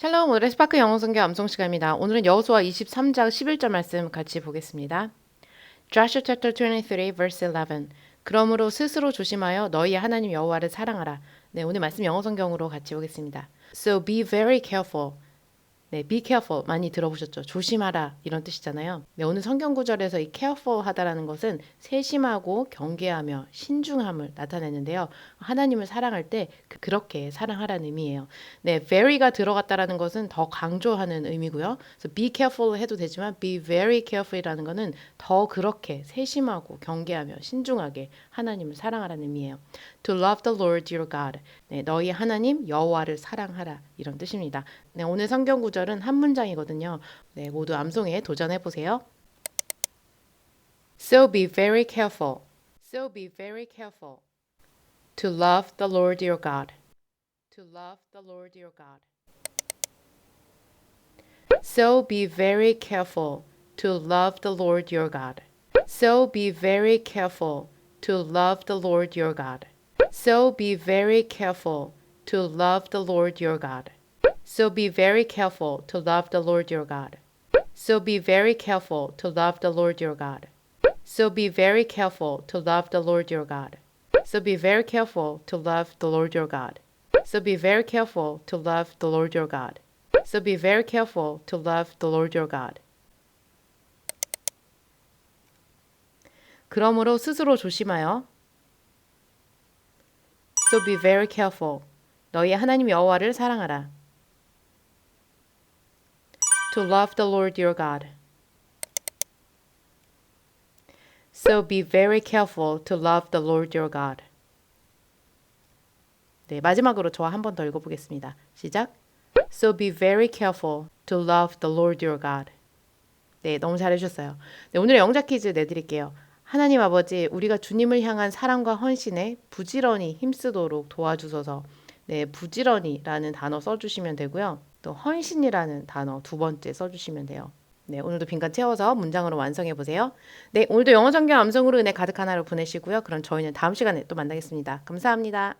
샬롬 오늘의 스파크 영어 성경 암송 시간입니다. 오늘은 여호수아 23장 11절 말씀 같이 보겠습니다. Joshua chapter 23 verse 11. 그러므로 스스로 조심하여 너희 하나님 여호와를 사랑하라. 네, 오늘 말씀 영어 성경으로 같이 보겠습니다. So be very careful. 네, be careful 많이 들어보셨죠? 조심하라 이런 뜻이잖아요. 네, 오늘 성경 구절에서 이 careful 하다라는 것은 세심하고 경계하며 신중함을 나타내는데요. 하나님을 사랑할 때 그- 그렇게 사랑하라는 의미예요. 네, very가 들어갔다라는 것은 더 강조하는 의미고요. 그래서 be careful 해도 되지만 be very careful이라는 것은 더 그렇게 세심하고 경계하며 신중하게 하나님을 사랑하라는 의미예요. To love the Lord your God. 네, 너희 하나님 여호와를 사랑하라 이런 뜻입니다. 네, 오늘 성경 구절 은 한 문장이거든요. 네, 모두 암송에 도전해 보세요. So be very careful. So be very careful. To love the Lord your God. To love the Lord your God. So be very careful to love the Lord your God. So be very careful to love the Lord your God. So be very careful to love the Lord your God. So be very careful to love the Lord your God. So be very careful to love the Lord your God. So be very careful to love the Lord your God. So be very careful to love the Lord your God. So be very careful to love the Lord your God. So be very careful to love the Lord your God. 그러므로 스스로 조심하여 So be very careful. 너희 하나님 여호와를 사랑하라. To love the Lord your God. So be very careful to love the Lord your God. 네, 마지막으로 저와 한 번 더 읽어보겠습니다. 시작. So be very careful to love the Lord your God. 네, 너무 잘해주셨어요. 네, 오늘의 영작 퀴즈 내드릴게요. 하나님 아버지, 우리가 주님을 향한 사랑과 헌신에 부지런히 힘쓰도록 도와주소서. 네, 부지런히라는 단어 써주시면 되고요. 또 헌신이라는 단어 두 번째 써주시면 돼요. 네, 오늘도 빈칸 채워서 문장으로 완성해 보세요. 네, 오늘도 영어 성경 암송으로 은혜 가득 하나로 보내시고요. 그럼 저희는 다음 시간에 또 만나겠습니다. 감사합니다.